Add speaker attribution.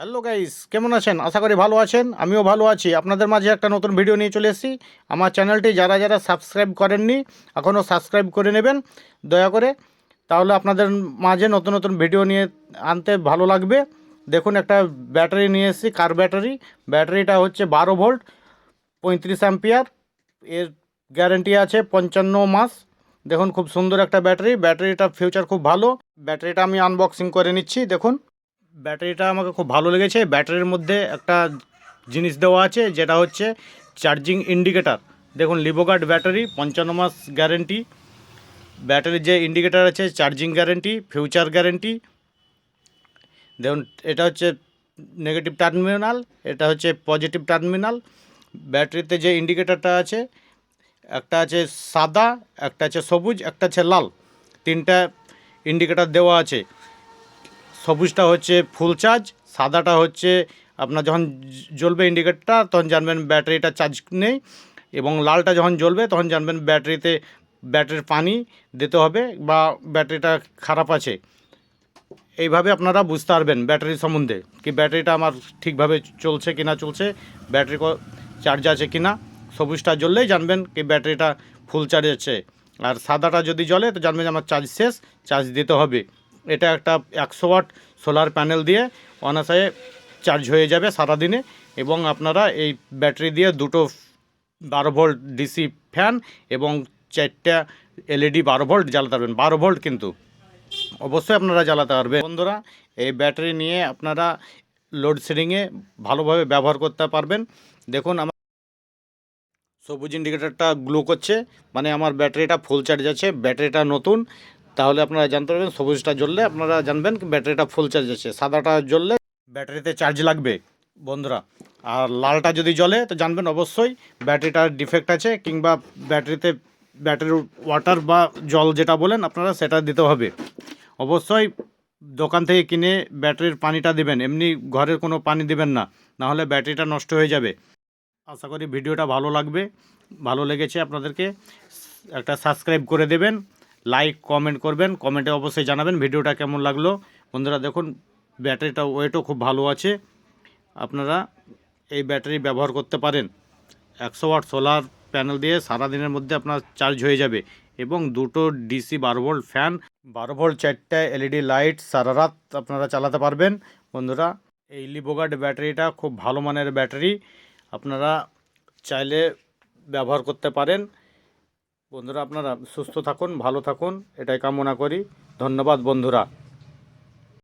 Speaker 1: Hello guys কেমন আছেন? আশা করি ভালো আছেন। আমিও ভালো আছি। আপনাদের মাঝে একটা নতুন ভিডিও নিয়ে চলে এসেছি। আমার চ্যানেলটি যারা যারা সাবস্ক্রাইব করেননি এখনও সাবস্ক্রাইব করে নেবেন। দয়া করে তাহলে আপনাদের মাঝে নতুন নতুন ভিডিও নিয়ে আনতে ভালো লাগবে। দেখুন, একটা ব্যাটারি নিয়ে এসেছি, কার ব্যাটারি? ব্যাটারিটা হচ্ছে বারো ভোল্ট, পঁয়ত্রিশ অ্যাম্পিয়ার। এর গ্যারেন্টি আছে পঞ্চান্ন মাস। দেখুন, খুব সুন্দর একটা ব্যাটারি। ব্যাটারিটা ফিউচার খুব ভালো। ব্যাটারিটা আমি আনবক্সিং করে নিচ্ছি। দেখুন। ব্যাটারিটা আমাকে খুব ভালো লেগেছে। ব্যাটারির মধ্যে একটা জিনিস দেওয়া আছে, যেটা হচ্ছে চার্জিং ইন্ডিকেটার। দেখুন লিভোগার্ড ব্যাটারি, পঞ্চান্ন মাস গ্যারেন্টি। ব্যাটারির যে ইন্ডিকেটার আছে, চার্জিং গ্যারেন্টি, ফিউচার গ্যারেন্টি। দেখুন, এটা হচ্ছে নেগেটিভ টার্মিনাল, এটা হচ্ছে পজিটিভ টার্মিনাল। ব্যাটারিতে যে ইন্ডিকেটারটা আছে, একটা আছে সাদা, একটা আছে সবুজ, একটা আছে লাল। তিনটা ইন্ডিকেটার দেওয়া আছে। সবুজটা হচ্ছে ফুল চার্জ সাদাটা হচ্ছে আপনার যখন জ্বলবে ইন্ডিকেটরটা তখন জানবেন ব্যাটারিটা চার্জ নেই এবং লালটা যখন জ্বলবে, তখন জানবেন ব্যাটারিতে, ব্যাটারির পানি দিতে হবে বা ব্যাটারিটা খারাপ আছে। এইভাবে আপনারা বুঝতে পারবেন ব্যাটারি সম্বন্ধে কি ব্যাটারিটা আমার ঠিকভাবে চলছে কি না চলছে, ব্যাটারি চার্জ আছে কি না সবুজটা জ্বললেই জানবেন কি ব্যাটারিটা ফুল চার্জ আছে। আর সাদাটা যদি জ্বলে, তো জানবেন আমার চার্জ শেষ চার্জ দিতে হবে। এটা একটা একশো ওয়াট সোলার প্যানেল দিয়ে অনাসায়ে চার্জ হয়ে যাবে সারাদিনে এবং আপনারা এই ব্যাটারি দিয়ে দুটো বারো ভোল্ট ডিসি ফ্যান এবং চারটা এলইডি বারো ভোল্ট জ্বালাতে পারবেন, বারো ভোল্ট কিন্তু। অবশ্যই আপনারা জ্বালাতে পারবেন। বন্ধুরা, এই ব্যাটারি নিয়ে আপনারা লোডশেডিংয়ে ভালোভাবে ব্যবহার করতে পারবেন। দেখুন, আমার সবুজ ইন্ডিকেটারটা গ্লো করছে মানে আমার ব্যাটারিটা ফুল চার্জ আছে, ব্যাটারিটা নতুন। তাহলে আপনারা জানতে পারবেন, সবুজটা জ্বললে আপনারা জানবেন ব্যাটারিটা ফুল চার্জ আছে। সাদাটা জ্বললে ব্যাটারিতে চার্জ লাগবে, বন্ধুরা। আর লালটা যদি জ্বলে, তো জানবেন অবশ্যই ব্যাটারিটার ডিফেক্ট আছে কিংবা ব্যাটারিতে, ব্যাটারির ওয়াটার বা জল যেটা বলেন আপনারা সেটা দিতে হবে। অবশ্যই দোকান থেকে কিনে ব্যাটারির পানিটা দিবেন, এমনি ঘরের কোনো পানি দিবেন না নাহলে ব্যাটারিটা নষ্ট হয়ে যাবে। আশা করি ভিডিওটা ভালো লাগবে, ভালো লেগেছে আপনাদেরকে, একটা সাবস্ক্রাইব করে দেবেন। লাইক কমেন্ট করবেন কমেন্টে অবশ্যই জানাবেন ভিডিওটা কেমন লাগল। বন্ধুরা, দেখুন, ব্যাটারিটা ওয়েটও খুব ভালো আছে। আপনারা এই ব্যাটারি ব্যবহার করতে পারেন। একশো ওয়াট সোলার প্যানেল দিয়ে সারাদিনের মধ্যে আপনার চার্জ হয়ে যাবে। এবং দুটো ডিসি বারো ভোল্ট ফ্যান বারো ভোল্ট চারটে এলইডি লাইট সারা রাত আপনারা চালাতে পারবেন। বন্ধুরা, এই লিবোগার্ড ব্যাটারিটা খুব ভালো মানের ব্যাটারি। আপনারা চাইলে ব্যবহার করতে পারেন। বন্ধুরা আপনারা সুস্থ থাকুন ভালো থাকুন এটাই কামনা করি। ধন্যবাদ বন্ধুরা।